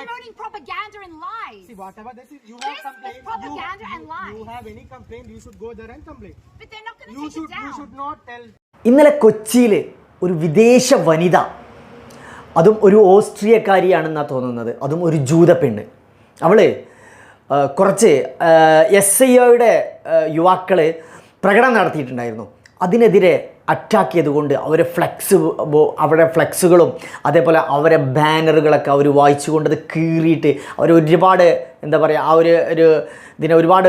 promoting propaganda and lies. See, whatever this is, you have This is propaganda you, and you, lies. you have any complaint, you should go there and complain. But they're not going to You take should, it down. you should not tell. ഇന്നലെ കൊച്ചിയിൽ ഒരു വിദേശ വനിത അതും ഒരു ഓസ്ട്രിയക്കാരിയാണെന്നാണ് തോന്നുന്നത് അതും ഒരു ജൂത പെണ്ണ് അവൾ കുറച്ച് എസ് ഐ ഒയുടെ യുവാക്കൾ പ്രകടനം നടത്തിയിട്ടുണ്ടായിരുന്നു അതിനെതിരെ അറ്റാക്ക് ചെയ്തുകൊണ്ട് അവരെ ഫ്ലെക്സ് അവരുടെ ഫ്ലെക്സുകളും അതേപോലെ അവരെ ബാനറുകളൊക്കെ അവർ വായിച്ചുകൊണ്ട് അത് കീറിയിട്ട് അവർ ഒരുപാട് എന്താ പറയുക ആ ഒരു ഒരു ഇതിനെ ഒരുപാട്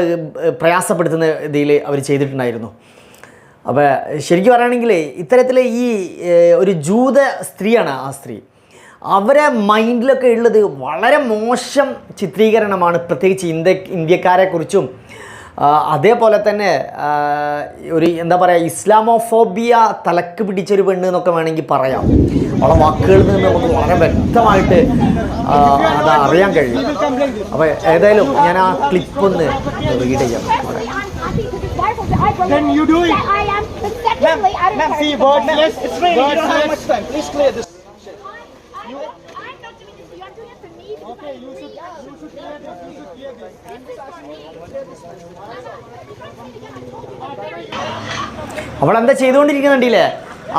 പ്രയാസപ്പെടുത്തുന്ന ഇതിൽ അവർ ചെയ്തിട്ടുണ്ടായിരുന്നു. അപ്പോൾ ശരിക്കും പറയുകയാണെങ്കിൽ ഇത്തരത്തിൽ ഈ ഒരു ജൂത സ്ത്രീയാണ് ആ സ്ത്രീ. അവരെ മൈൻഡിലൊക്കെ ഉള്ളത് വളരെ മോശം ചിത്രീകരണമാണ് പ്രത്യേകിച്ച് ഇന്ത്യ ഇന്ത്യക്കാരെക്കുറിച്ചും അതേപോലെ തന്നെ ഒരു എന്താ പറയുക ഇസ്ലാമോഫോബിയ തലക്ക് പിടിച്ചൊരു പെണ്ണ് എന്നൊക്കെ വേണമെങ്കിൽ പറയാം അവളെ വാക്കുകളിൽ നിന്ന് നമുക്ക് വളരെ വ്യക്തമായിട്ട് അത് അറിയാൻ കഴിയും അപ്പോൾ ഏതായാലും ഞാൻ ആ ക്ലിപ്പ് ഒന്ന് റീഡ് ചെയ്യാം it. you do it. That I am. But secondly, I don't Ma'am, see, wordless. It's raining. You don't have much time. Please clear this. I'm, I'm, not, I'm not doing this for you. I'm doing it you should, you should this. You should this. അവളെന്താ ചെയ്തുകൊണ്ടിരിക്കുന്നുണ്ടല്ലേ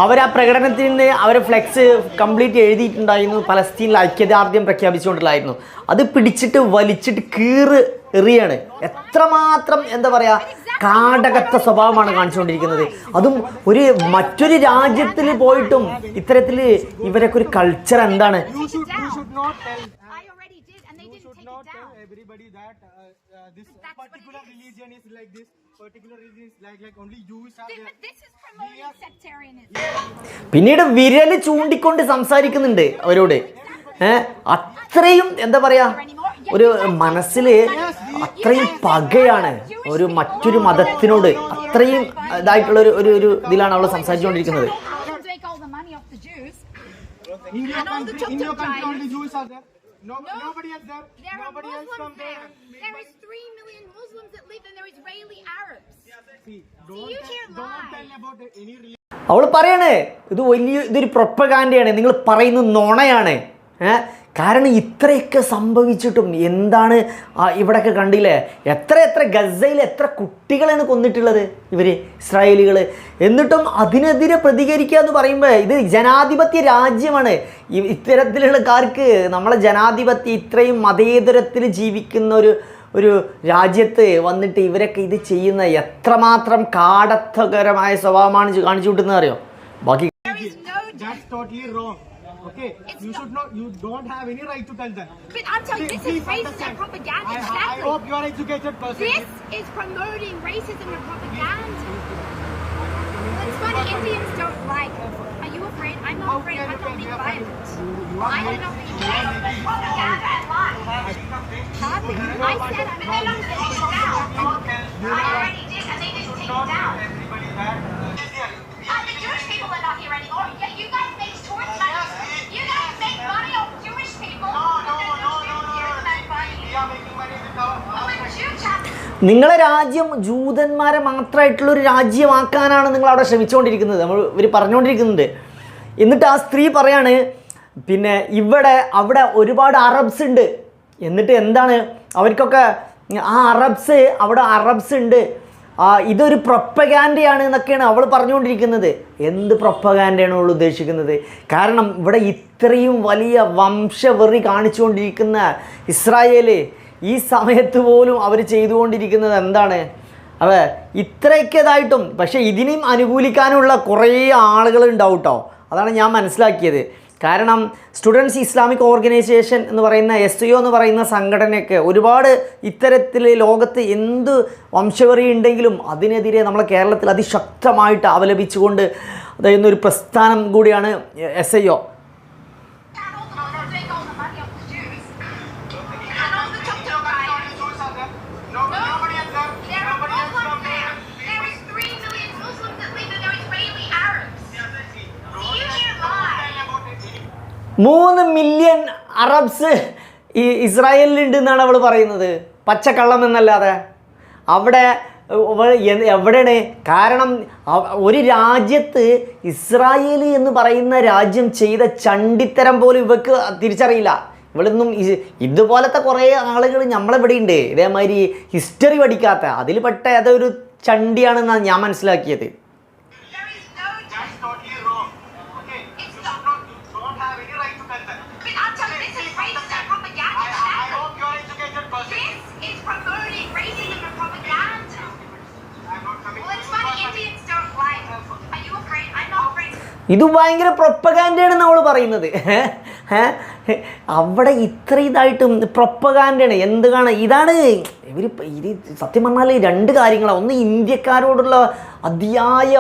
അവർ ആ പ്രകടനത്തിന് അവർ flex complete എഴുതിയിട്ടുണ്ടായിരുന്നു പലസ്തീനിൽ ഐക്യദാർഢ്യം പ്രഖ്യാപിച്ചുകൊണ്ടുള്ളായിരുന്നു അത് പിടിച്ചിട്ട് വലിച്ചിട്ട് കീറ് എറിയാണ് എത്രമാത്രം എന്താ പറയുക കാടകത്ത സ്വഭാവമാണ് കാണിച്ചുകൊണ്ടിരിക്കുന്നത് അതും ഒരു മറ്റൊരു രാജ്യത്തിൽ പോയിട്ടും ഇത്തരത്തിൽ ഇവരൊക്കെ ഒരു കൾച്ചർ എന്താണ് not tell everybody that uh, uh, this That's particular religion is like this. Particular religion is like like only Jews are there. But this is promoting sectarianism. പിന്നീട് വിരൽ ചൂണ്ടിക്കൊണ്ട് സംസാരിക്കുന്നുണ്ട് അവരോട് ഏ അത്രയും എന്താ പറയാ ഒരു മനസ്സിൽ അത്രയും പകയാണ് ഒരു മറ്റൊരു മതത്തിനോട് അത്രയും ഇതായിട്ടുള്ള ഒരു ഒരു ഒരു ഇതിലാണ് അവൾ സംസാരിച്ചുകൊണ്ടിരിക്കുന്നത് Are. No, No. nobody else there. There are nobody else from Muslims there. there. There is three million Muslims that live, and there are Israeli Arabs. See, don't, you tell, hear don't tell tell about any religion. അവൾ പറയണേ ഇത് വലിയ ഇതൊരു പ്രൊപ്പഗാൻഡയാണ് നിങ്ങൾ പറയുന്നത് നുണയാണ് ഏ കാരണം ഇത്രയൊക്കെ സംഭവിച്ചിട്ടും എന്താണ് ഇവിടെയൊക്കെ കണ്ടില്ലേ? എത്ര എത്ര ഗസയിൽ എത്ര കുട്ടികളാണ് കൊന്നിട്ടുള്ളത് ഇവർ ഇസ്രായേലികൾ എന്നിട്ടും അതിനെതിരെ പ്രതികരിക്കുക എന്ന് പറയുമ്പോൾ ഇത് ജനാധിപത്യ രാജ്യമാണ്. ഇത്തരത്തിലുള്ള കാർക്ക് നമ്മളെ ജനാധിപത്യം ഇത്രയും മതേതരത്തിൽ ജീവിക്കുന്ന ഒരു ഒരു രാജ്യത്ത് വന്നിട്ട് ഇവരൊക്കെ ഇത് ചെയ്യുന്ന എത്രമാത്രം കാടത്തകരമായ സ്വഭാവമാണ് കാണിച്ചു കൂട്ടുന്നത് അറിയോ? ബാക്കി There is no. That's totally wrong. Okay, It's you not- should not. You don't have any right to tell them. But I'm telling you, this is racism and propaganda. I, I Exactly. hope you are educated person. This is promoting racism and propaganda. It's funny, Indians don't like. Are you afraid? I'm not afraid. I'm not being violent. I am not being violent. Propaganda and lies. Hardly. I said I'm not നിങ്ങളെ രാജ്യം ജൂതന്മാരെ മാത്രമായിട്ടുള്ള ഒരു രാജ്യമാക്കാനാണ് നിങ്ങൾ അവിടെ ശ്രമിച്ചുകൊണ്ടിരിക്കുന്നത് നമ്മൾ ഇവർ പറഞ്ഞുകൊണ്ടിരിക്കുന്നുണ്ട് എന്നിട്ട് ആ സ്ത്രീ പറയാണ് പിന്നെ ഇവിടെ അവിടെ ഒരുപാട് അറബ്സ് ഉണ്ട്. എന്നിട്ട് എന്താണ്? അവർക്കൊക്കെ ആ അറബ്സ് അവിടെ അറബ്സ് ഉണ്ട്. ഇതൊരു പ്രൊപ്പഗാൻഡയാണ് എന്നൊക്കെയാണ് അവൾ പറഞ്ഞുകൊണ്ടിരിക്കുന്നത് എന്ത് പ്രൊപ്പഗാൻഡയാണ് അവൾ ഉദ്ദേശിക്കുന്നത്? കാരണം ഇവിടെ ഇത്രയും വലിയ വംശവെറി കാണിച്ചുകൊണ്ടിരിക്കുന്ന ഇസ്രായേൽ ഈ സമയത്ത് പോലും അവർ ചെയ്തുകൊണ്ടിരിക്കുന്നത് എന്താണ്? അവ ഇത്രയ്ക്കതായിട്ടും പക്ഷേ ഇതിനെയും അനുകൂലിക്കാനുള്ള കുറേ ആളുകൾ ഉണ്ടാവും കേട്ടോ അതാണ് ഞാൻ മനസ്സിലാക്കിയത്. കാരണം സ്റ്റുഡൻസ് ഇസ്ലാമിക് ഓർഗനൈസേഷൻ എന്ന് പറയുന്ന എസ് ഒ എന്ന് പറയുന്ന സംഘടനയൊക്കെ ഒരുപാട് ഇത്തരത്തിൽ ലോകത്ത് എന്ത് വംശവെറി ഉണ്ടെങ്കിലും അതിനെതിരെ നമ്മളെ കേരളത്തിൽ അതിശക്തമായിട്ട് അവലപിച്ചുകൊണ്ട് അതായത് ഒരു പ്രസ്ഥാനം കൂടിയാണ് എസ് ഐ ഒ മൂന്ന് മില്യൺ അറബ്സ് ഈ ഇസ്രായേലിലുണ്ട് എന്നാണ് അവൾ പറയുന്നത്. പച്ചക്കള്ളം എന്നല്ലാതെ. അവിടെ എവിടെയാണ്? കാരണം ഒരു രാജ്യത്ത് ഇസ്രായേൽ എന്ന് പറയുന്ന രാജ്യം ചെയ്ത ചണ്ടിത്തരം പോലും ഇവക്ക് തിരിച്ചറിയില്ല. ഇവിടുന്നും ഇതുപോലത്തെ കുറേ ആളുകൾ നമ്മളിവിടെ ഉണ്ട് ഇതേമാതിരി ഹിസ്റ്ററി പഠിക്കാത്ത അതിൽ പെട്ട ഏതൊരു ചണ്ടിയാണെന്നാണ് ഞാൻ മനസ്സിലാക്കിയത്. ഇത് ഭയങ്കര പ്രൊപ്പഗാൻഡയാണ് നമ്മൾ പറയുന്നത്? അവിടെ ഇത്ര ഇതായിട്ടും പ്രൊപ്പഗാൻഡയാണ് എന്ത് കാണാൻ ഇതാണ് ഇവർ ഇത് സത്യം പറഞ്ഞാൽ രണ്ട് കാര്യങ്ങളാണ് ഒന്ന് ഇന്ത്യക്കാരോടുള്ള അതിയായ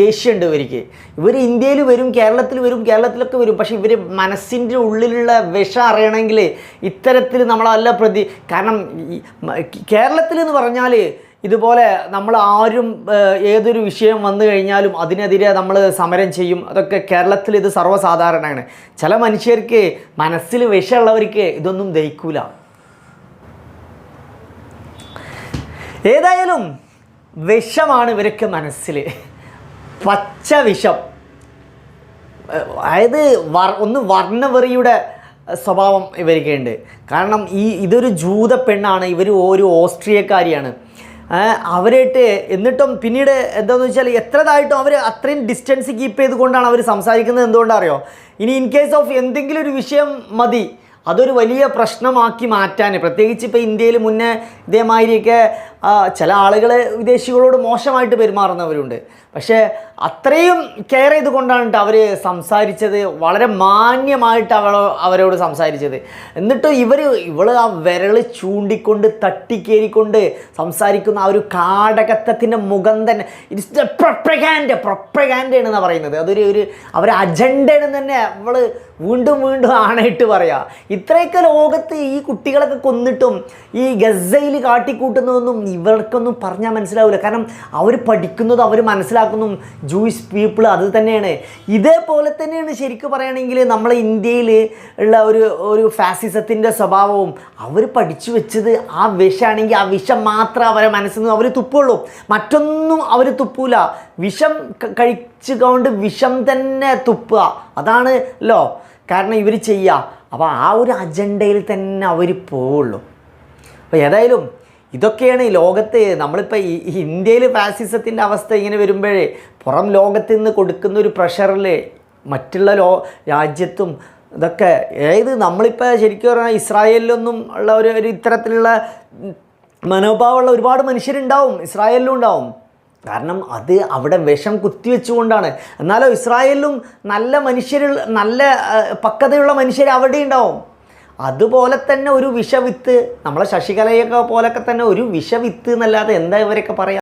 ദേഷ്യമുണ്ട് ഇവർക്ക്. ഇവർ ഇന്ത്യയിൽ വരും കേരളത്തിൽ വരും കേരളത്തിലൊക്കെ വരും. പക്ഷേ ഇവർ മനസ്സിന്റെ ഉള്ളിലുള്ള വിഷം അറിയണമെങ്കിൽ ഇത്തരത്തിൽ നമ്മളല്ല പ്രതി കാരണം കേരളത്തിൽ എന്ന് പറഞ്ഞാൽ ഇതുപോലെ നമ്മൾ ആരും ഏതൊരു വിഷയം വന്നു കഴിഞ്ഞാലും അതിനെതിരെ നമ്മൾ സമരം ചെയ്യും. അതൊക്കെ കേരളത്തിൽ ഇത് സർവസാധാരണമാണ്. ചില മനുഷ്യർക്ക് മനസ്സിൽ വിഷമുള്ളവർക്ക് ഇതൊന്നും ദഹിക്കൂല. ഏതായാലും വിഷമാണ് ഇവരൊക്കെ മനസ്സിൽ. പച്ച വിഷം. അതായത് വർ ഒന്ന് വർണവെറിയുടെ സ്വഭാവം ഇവർക്കുണ്ട് കാരണം ഈ ഇതൊരു ജൂത പെണ്ണാണ്. ഇവർ ഒരു ഓസ്ട്രിയക്കാരിയാണ്. അവരായിട്ട് എന്നിട്ടും പിന്നീട് എന്താണെന്ന് വെച്ചാൽ എത്രതായിട്ടും അവർ അത്രയും ഡിസ്റ്റൻസ് കീപ്പ് ചെയ്തുകൊണ്ടാണ് അവർ സംസാരിക്കുന്നത് എന്തുകൊണ്ടാണ് അറിയോ ഇനി ഇൻ കേസ് ഓഫ് എന്തെങ്കിലും ഒരു വിഷയം മതി അതൊരു വലിയ പ്രശ്നമാക്കി മാറ്റാൻ. പ്രത്യേകിച്ച് ഇപ്പോൾ ഇന്ത്യയിൽ മുന്നേ ഇതേമാതിരിയൊക്കെ ചില ആളുകൾ വിദേശികളോട് മോശമായിട്ട് പെരുമാറുന്നവരുണ്ട്. പക്ഷേ അത്രയും കെയർ ചെയ്തുകൊണ്ടാണ് അവർ സംസാരിച്ചത്. വളരെ മാന്യമായിട്ട് അവൾ അവരോട് സംസാരിച്ചത്. എന്നിട്ട് ഇവർ ഇവൾ ആ വിരൽ ചൂണ്ടിക്കൊണ്ട് തട്ടിക്കേറിക്കൊണ്ട് സംസാരിക്കുന്ന ആ ഒരു കാടകത്വത്തിന്റെ മുഖം തന്നെ ഇറ്റ്സ് പ്രൊപ്പഗാൻഡ് പ്രൊപ്രഗാൻഡ് എന്നാണ് പറയുന്നത്. അതൊരു ഒരു അവർ അജണ്ടയാണെന്ന് തന്നെ അവൾ വീണ്ടും വീണ്ടും ആണയിട്ട് പറയാ. ഇത്രയൊക്കെ ലോകത്ത് ഈ കുട്ടികളൊക്കെ കൊന്നിട്ടും ഈ ഗസയിൽ കാട്ടിക്കൂട്ടുന്നതൊന്നും ഇവർക്കൊന്നും പറഞ്ഞാൽ മനസ്സിലാവില്ല കാരണം അവർ പഠിക്കുന്നത് അവർ മനസ്സിലാക്കുന്നു. ജൂയിസ് പീപ്പിൾ അത് തന്നെയാണ്. ഇതേപോലെ തന്നെയാണ് ശരിക്കും പറയുകയാണെങ്കിൽ നമ്മളെ ഇന്ത്യയിൽ ഉള്ള ഒരു ഒരു ഫാസിസത്തിന്റെ സ്വഭാവവും അവർ പഠിച്ചു വെച്ചത് ആ വിഷമാണെങ്കിൽ ആ വിഷം മാത്രം അവരെ മനസ്സിൽ നിന്ന് അവർ തുപ്പുള്ളൂ. മറ്റൊന്നും അവർ തുപ്പൂല. വിഷം കഴിച്ചു കഴിച്ചുകൊണ്ട് വിഷം തന്നെ തുപ്പുക. അതാണ് ലോ കാരണം ഇവർ ചെയ്യുക അപ്പോൾ ആ ഒരു അജണ്ടയിൽ തന്നെ അവർ പോവുള്ളൂ. അപ്പോൾ ഏതായാലും ഇതൊക്കെയാണ് ഈ ലോകത്ത് നമ്മളിപ്പോൾ ഈ ഇന്ത്യയിൽ ഫാസിസത്തിന്റെ അവസ്ഥ ഇങ്ങനെ വരുമ്പോഴേ പുറം ലോകത്ത് നിന്ന് കൊടുക്കുന്ന ഒരു പ്രഷറിൽ മറ്റുള്ള ലോ രാജ്യത്തും ഇതൊക്കെ ഏത് നമ്മളിപ്പോൾ ശരിക്കും പറഞ്ഞാൽ ഇസ്രായേലിലൊന്നും ഉള്ള ഒരു ഇത്തരത്തിലുള്ള മനോഭാവമുള്ള ഒരുപാട് മനുഷ്യരുണ്ടാവും ഇസ്രായേലിലും ഉണ്ടാവും. കാരണം അത് അവിടെ വിഷം കുത്തിവെച്ചുകൊണ്ടാണ് എന്നാലോ ഇസ്രായേലിലും നല്ല മനുഷ്യർ നല്ല പക്വതയുള്ള മനുഷ്യർ അവിടെ ഉണ്ടാവും. അതുപോലെ തന്നെ ഒരു വിഷവിത്ത് നമ്മളെ ശശികലയൊക്കെ പോലൊക്കെ തന്നെ ഒരു വിഷവിത്ത് എന്നല്ലാതെ എന്താ ഇവരൊക്കെ പറയാ